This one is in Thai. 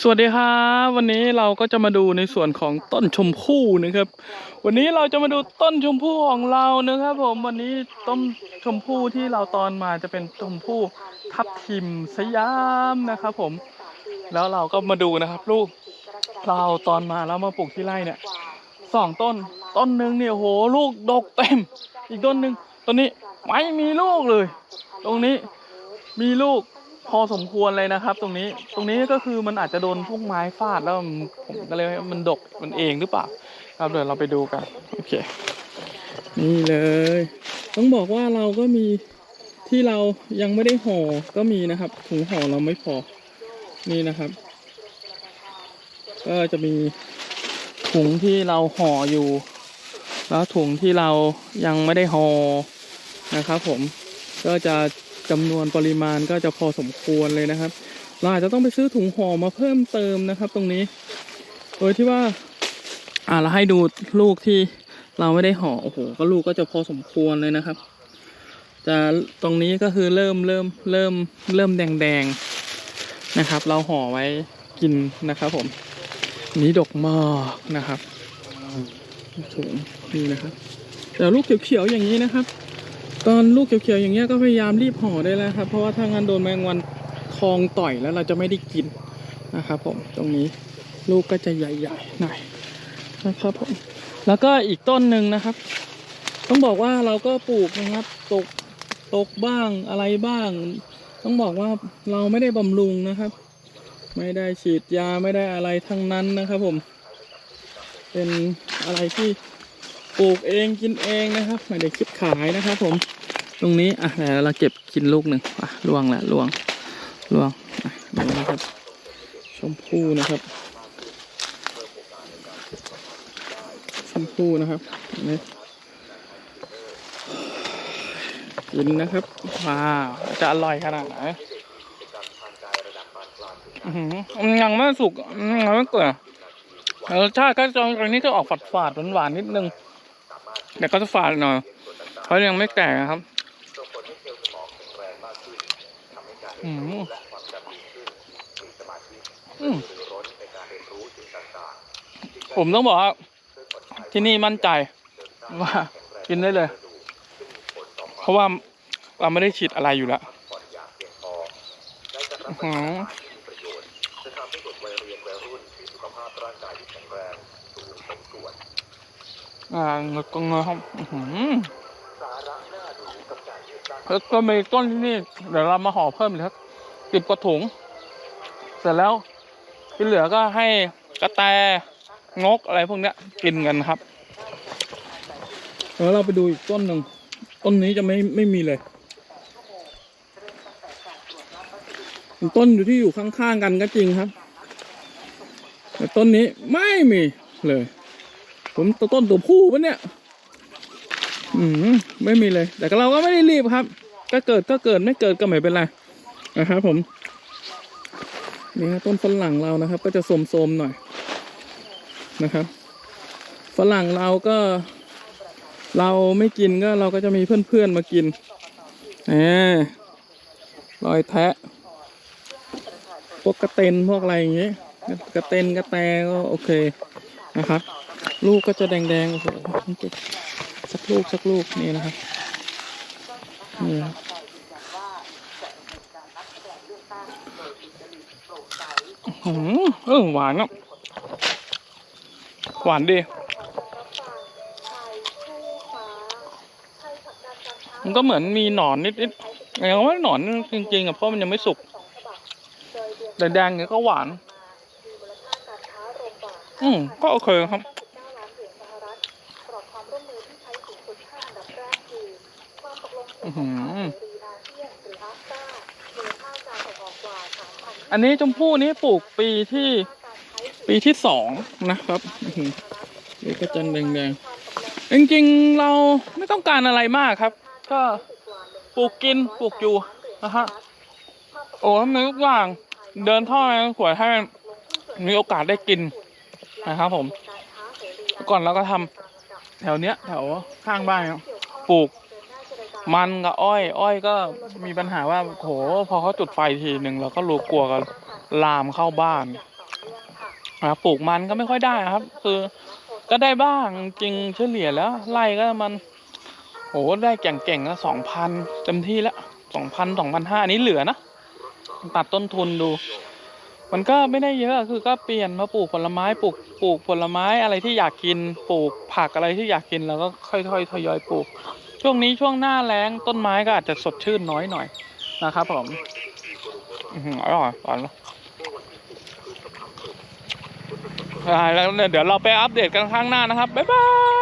สวัสดีครับวันนี้เราก็จะมาดูในส่วนของต้นชมพู่นะครับ วันนี้เราจะมาดูต้นชมพู่ของเรานะครับ ผมวันนี้ต้นชมพู่ที่เราตอนมาจะเป็นชมพู่ทับทิมสยามนะครับ ผม แล้วเราก็มาดูนะครับ ลูกเราตอนมาแล้วมาปลูกที่ไร่เนี่ยสองต้นต้นหนึ่งเนี่ยโหลูกดกเต็ม อีกต้นหนึ่งต้นนี้ไม่มีลูกเลย ตรงนี้มีลูก พอสมควรเลยนะครับ ตรงนี้ตรงนี้ก็คือมันอาจจะโดนพวกไม้ฟาดแล้วมันผมก็เลยมันดกมันเองหรือเปล่าครับเดี๋ยวเราไปดูกันโอเคนี่เลย ต้องบอกว่าเราก็มีที่เรายังไม่ได้ห่อก็มีนะครับถุงห่อเราไม่พอนี่นะครับ ก็จะมีถุงที่เราห่ออยู่ แล้วถุงที่เรายังไม่ได้ห่อนะครับ ผมก็จะ จำนวนปริมาณก็จะพอสมควรเลยนะครับเราอาจจะต้องไปซื้อถุงห่อมาเพิ่มเติมนะครับ ตรงนี้ โดยที่ว่าอ่าเราให้ดูลูกที่เราไม่ได้ห่อโอ้โหก็ลูกก็จะพอสมควรเลยนะครับ จะตรงนี้ก็คือเริ่มเริ่มเริ่มเริ่มแดงแดงนะครับ เราห่อไว้กินนะครับผมนี้ดกมากนะครับนี่นะครับแต่ลูกเขียวๆอย่างนี้นะครับ ตอนลูกเขียวๆอย่างเงี้ยก็พยายามรีบห่อได้แล้วครับ เพราะว่าถ้างั้นโดนแมงวันทองต่อยแล้วเราจะไม่ได้กินนะครับผมตรงนี้ลูกก็จะใหญ่ๆหน่อยนะครับผมแล้วก็อีกต้นหนึ่งนะครับ ต้องบอกว่าเราก็ปลูกนะครับตกตกบ้างอะไรบ้าง ต้องบอกว่าเราไม่ได้บำรุงนะครับ ไม่ได้ฉีดยาไม่ได้อะไรทั้งนั้นนะครับผม เป็นอะไรที่ปลูกเองกินเองนะครับ ไม่ได้คิดขายนะครับผม ตรงนี้อะเดี๋ยวเราเก็บกินลูกหนึ่งอะลวงแหละลวงลวงอะดูนะครับชมพู่นะครับชมพู่นะครับนี่กินนะครับว้าวจะอร่อยขนาดไหนอือหือมันยังไม่สุกยังไม่เกิดรสชาติก็จะตรงนี้จะออกฝาดฝาดๆหวานๆนิดนึงแต่ก็จะฝาดหน่อยเพราะยังไม่แก่ครับ อืมผมต้องบอกว่าที่นี่มั่นใจว่ากินได้เลย เพราะว่าเราไม่ได้ฉีดอะไรอยู่แล้วอื้อหืออ่าเงกงเงยครับอื้อหือ แล้วก็มีต้นที่นี่เดี๋ยวเรามาห่อเพิ่มอีกครับสิบกว่าถุง เสร็จแล้วที่เหลือก็ให้กระแตงกอะไรพวกเนี้ยกินกันครับแล้วเราไปดูอีกต้นหนึ่งต้นนี้จะไม่ไม่มีเลยต้นอยู่ที่อยู่ข้างๆกันก็จริงครับแต่ต้นนี้ไม่มีเลย ผมต้นตัวผู้ปะเนี่ย อืมไม่มีเลย แต่เราก็ไม่ได้รีบครับ ก็เกิดก็เกิดไม่เกิดก็ไม่เป็นไรนะครับผม นี่ครับต้นฝรั่งเรานะครับ ก็จะโสมๆหน่อยนะครับฝรั่งเราก็ เราไม่กินก็เราก็จะมีเพื่อนๆมากินแหมรอยแทะพวกกระเตนพวกอะไรอย่างเงี้ยกระเตนกระแตก็โอเคนะครับ ลูกก็จะแดงๆโอ้โห สักลูกสักลูกนี่นะครับนี่ครับอื้อหือเออหวานอะหวานดีมันก็เหมือนมีหนอนนิดๆยังไม่หนอนจริงๆอะเพราะมันยังไม่สุกแต่แดงเนี่ยก็หวาน อืมก็โอเคครับ อันนี้ชมพู่นี้ปลูกปีที่ ปีที่สองนะครับนี่ก็จะแดงๆจริงๆเราไม่ต้องการอะไรมากครับ ก็ปลูกกินปลูกอยู่นะฮะโอ้มีทุกอย่างเดินท่อขวดให้มันมีโอกาสได้กินนะครับผมก่อนเราก็ทำแถวเนี้ยแถวข้างบ้านครับปลูก มันกับอ้อย อ้อยก็มีปัญหาว่าโหพอเขาจุดไฟทีหนึ่งเราก็รู้กลัวกันลามเข้าบ้านนะครับปลูกมันก็ไม่ค่อยได้ครับ คือก็ได้บ้างจริงเฉลี่ยแล้วไร่ก็มันโอ้ได้เก่งๆแล้วสองพันเต็มที่แล้วสองพันสองพันห้านี้เหลือนะตัดต้นทุนดู มันก็ไม่ได้เยอะคือก็เปลี่ยนมาปลูกผลไม้ปลูกปลูกผลไม้อะไรที่อยากกินปลูกผักอะไรที่อยากกินแล้วก็ค่อยๆทยอยปลูก ช่วงนี้ช่วงหน้าแล้งต้นไม้ก็อาจจะสดชื่นน้อยหน่อยนะครับผมอร่อยอร่อยแล้แล้วเดี๋ยวเราไปอัปเดตกันข้างหน้านะครับ บ๊ายบาย